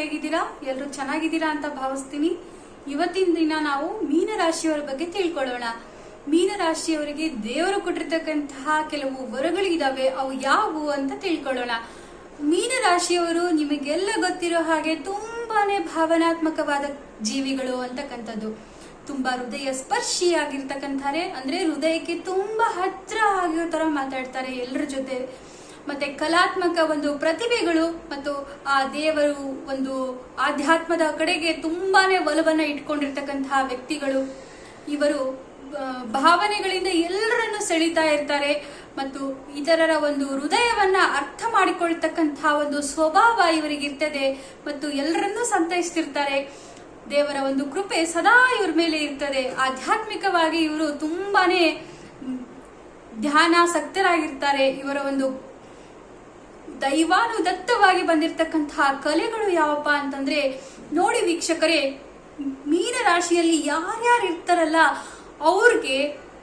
ಹೇಗಿದ್ದೀರಾ? ಎಲ್ಲರೂ ಚೆನ್ನಾಗಿದ್ದೀರಾ ಅಂತ ಭಾವಿಸ್ತೀನಿ. ಇವತ್ತಿನ ದಿನ ನಾವು ಮೀನರಾಶಿಯವರ ಬಗ್ಗೆ ತಿಳ್ಕೊಳ್ಳೋಣ. ಮೀನರಾಶಿಯವರಿಗೆ ದೇವರು ಕೊಟ್ಟಿರ್ತಕ್ಕಂತಹ ಕೆಲವು ವರಗಳಿದಾವೆ. ಅವು ಯಾವುವು ಅಂತ ತಿಳ್ಕೊಳ್ಳೋಣ. ಮೀನರಾಶಿಯವರು ನಿಮಗೆಲ್ಲ ಗೊತ್ತಿರೋ ಹಾಗೆ ತುಂಬಾನೇ ಭಾವನಾತ್ಮಕವಾದ ಜೀವಿಗಳು ಅಂತಕ್ಕಂಥದ್ದು. ತುಂಬಾ ಹೃದಯ ಸ್ಪರ್ಶಿಯಾಗಿರ್ತಕ್ಕಂತಾರೆ ಅಂದ್ರೆ ಹೃದಯಕ್ಕೆ ತುಂಬಾ ಹತ್ರ ಆಗಿರೋ ತರ ಮಾತಾಡ್ತಾರೆ ಎಲ್ಲರ ಜೊತೆ. ಮತ್ತೆ ಕಲಾತ್ಮಕ ಒಂದು ಪ್ರತಿಭೆಗಳು ಮತ್ತು ಆ ದೇವರು ಒಂದು ಆಧ್ಯಾತ್ಮದ ಕಡೆಗೆ ತುಂಬಾನೇ ಒಲವನ್ನ ಇಟ್ಕೊಂಡಿರ್ತಕ್ಕಂತಹ ವ್ಯಕ್ತಿಗಳು. ಇವರು ಭಾವನೆಗಳಿಂದ ಎಲ್ಲರನ್ನು ಸೆಳೀತಾ ಇರ್ತಾರೆ ಮತ್ತು ಇತರರ ಒಂದು ಹೃದಯವನ್ನ ಅರ್ಥ ಮಾಡಿಕೊಳ್ತಕ್ಕಂತಹ ಒಂದು ಸ್ವಭಾವ ಇವರಿಗಿರ್ತದೆ ಮತ್ತು ಎಲ್ಲರನ್ನೂ ಸಂತೈಸ್ತಿರ್ತಾರೆ. ದೇವರ ಒಂದು ಕೃಪೆ ಸದಾ ಇವ್ರ ಮೇಲೆ ಇರ್ತದೆ. ಆಧ್ಯಾತ್ಮಿಕವಾಗಿ ಇವರು ತುಂಬಾನೇ, ಧ್ಯಾನಾಸಕ್ತರಾಗಿರ್ತಾರೆ. ಇವರ ಒಂದು ದೈವಾನುದತ್ತವಾಗಿ ಬಂದಿರತಕ್ಕಂತಹ ಕಲೆಗಳು ಯಾವಪ್ಪ ಅಂತಂದ್ರೆ ನೋಡಿ ವೀಕ್ಷಕರೇ ಮೀನ ರಾಶಿಯಲ್ಲಿ ಯಾರ್ಯಾರು ಇರ್ತಾರಲ್ಲ, ಅವ್ರಿಗೆ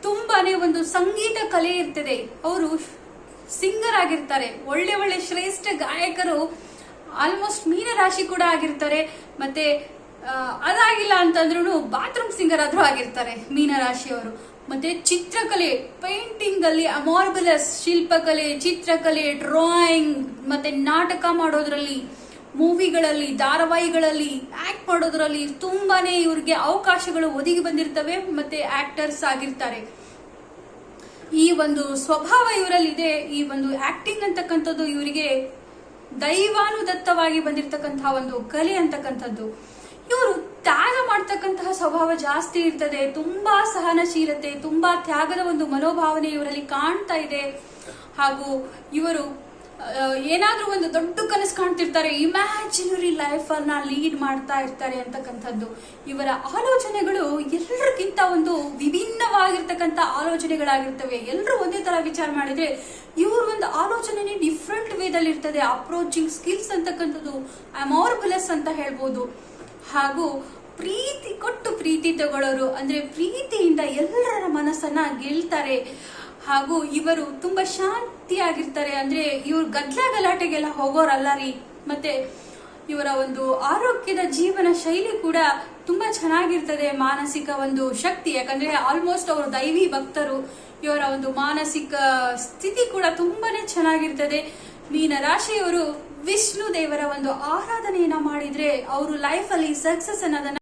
ತುಂಬಾನೇ ಒಂದು ಸಂಗೀತ ಕಲೆ ಇರ್ತದೆ. ಅವರು ಸಿಂಗರ್ ಆಗಿರ್ತಾರೆ ಒಳ್ಳೆ ಒಳ್ಳೆ ಶ್ರೇಷ್ಠ ಗಾಯಕರು ಆಲ್ಮೋಸ್ಟ್ ಮೀನ ರಾಶಿ ಕೂಡ ಆಗಿರ್ತಾರೆ. ಮತ್ತೆ ಅದಾಗಿಲ್ಲ ಅಂತಂದ್ರೂ ಬಾತ್ರೂಮ್ ಸಿಂಗರ್ ಆದ್ರೂ ಆಗಿರ್ತಾರೆ ಮೀನ ರಾಶಿಯವರು ಮತ್ತೆ ಚಿತ್ರಕಲೆ ಪೇಂಟಿಂಗ್ ಅಲ್ಲಿ ಅಮಾರ್ಬಲಸ್ ಶಿಲ್ಪಕಲೆ, ಚಿತ್ರಕಲೆ, ಡ್ರಾಯಿಂಗ್, ಮತ್ತೆ ನಾಟಕ ಮಾಡೋದ್ರಲ್ಲಿ, ಮೂವಿಗಳಲ್ಲಿ, ಧಾರಾವಾಹಿಗಳಲ್ಲಿ, ಆಕ್ಟ್ ಮಾಡೋದ್ರಲ್ಲಿ ತುಂಬಾನೇ ಇವ್ರಿಗೆ ಅವಕಾಶಗಳು ಒದಗಿ ಬಂದಿರ್ತವೆ, ಮತ್ತೆ ಆಕ್ಟರ್ಸ್ ಆಗಿರ್ತಾರೆ. ಈ ಒಂದು ಸ್ವಭಾವ ಇವರಲ್ಲಿದೆ, ಈ ಒಂದು ಆಕ್ಟಿಂಗ್ ಅಂತಕ್ಕಂಥದ್ದು ಇವರಿಗೆ ದೈವಾನುದತ್ತವಾಗಿ ಬಂದಿರತಕ್ಕಂತಹ ಒಂದು ಕಲೆ ಅಂತಕ್ಕಂಥದ್ದು. ಇವರು ಮಾಡ್ತಕ್ಕಂತಹ ಸ್ವಭಾವ ಜಾಸ್ತಿ ಇರ್ತದೆ, ತುಂಬಾ ಸಹನಶೀಲತೆ, ತುಂಬಾ ತ್ಯಾಗದ ಒಂದು ಮನೋಭಾವನೆ ಇವರಲ್ಲಿ ಕಾಣ್ತಾ ಇದೆ. ಹಾಗೂ ಇವರು ಏನಾದ್ರೂ ಒಂದು ದೊಡ್ಡ ಕನಸು ಕಾಣ್ತಿರ್ತಾರೆ ಇಮ್ಯಾಜಿನರಿ ಲೈಫ್ ಅನ್ನ ಲೀಡ್ ಮಾಡ್ತಾ ಇರ್ತಾರೆ ಅಂತಕ್ಕಂಥದ್ದು. ಇವರ ಆಲೋಚನೆಗಳು ಎಲ್ಲರಿಗಿಂತ ಒಂದು ವಿಭಿನ್ನವಾಗಿರ್ತಕ್ಕಂಥ ಆಲೋಚನೆಗಳಾಗಿರ್ತವೆ. ಎಲ್ಲರೂ ಒಂದೇ ತರ ವಿಚಾರ ಮಾಡಿದ್ರೆ, ಇವ್ರ ಒಂದು ಆಲೋಚನೆ ಡಿಫ್ರೆಂಟ್ ವೇದಲ್ಲಿ ಇರ್ತದೆ. ಅಪ್ರೋಚಿಂಗ್ ಸ್ಕಿಲ್ಸ್ ಅಂತಕ್ಕಂಥದ್ದು ಅಮಾರ್ಬುಲಸ್ ಅಂತ ಹೇಳ್ಬೋದು. ಹಾಗೂ ಪ್ರೀತಿ, ಕೊಟ್ಟು ಪ್ರೀತಿ ತಗೊಳ್ಳೋರು. ಅಂದ್ರೆ ಪ್ರೀತಿಯಿಂದ ಎಲ್ಲರ ಮನಸ್ಸನ್ನ ಗೆಲ್ತಾರೆ. ಹಾಗೂ ಇವರು ತುಂಬಾ ಶಾಂತಿಯಾಗಿರ್ತಾರೆ. ಅಂದ್ರೆ ಇವರು ಗದ್ಲ ಗಲಾಟೆಗೆಲ್ಲ ಹೋಗೋರಲ್ಲ ರೀ. ಮತ್ತೆ ಇವರ ಒಂದು ಆರೋಗ್ಯದ ಜೀವನ ಶೈಲಿ ಕೂಡ ತುಂಬಾ ಚೆನ್ನಾಗಿರ್ತದೆ. ಮಾನಸಿಕ ಒಂದು ಶಕ್ತಿ. ಯಾಕಂದ್ರೆ ಆಲ್ಮೋಸ್ಟ್ ಅವರು ದೈವಿ ಭಕ್ತರು. ಇವರ ಒಂದು ಮಾನಸಿಕ ಸ್ಥಿತಿ ಕೂಡ ತುಂಬಾನೇ ಚೆನ್ನಾಗಿರ್ತದೆ. ಮೀನ ರಾಶಿಯವರು ವಿಷ್ಣು ದೇವರ ಒಂದು ಆರಾಧನೆಯನ್ನ ಮಾಡಿದ್ರೆ ಅವರು ಲೈಫ್ ಅಲ್ಲಿ ಸಕ್ಸಸ್ ಅನ್ನೋದನ್ನ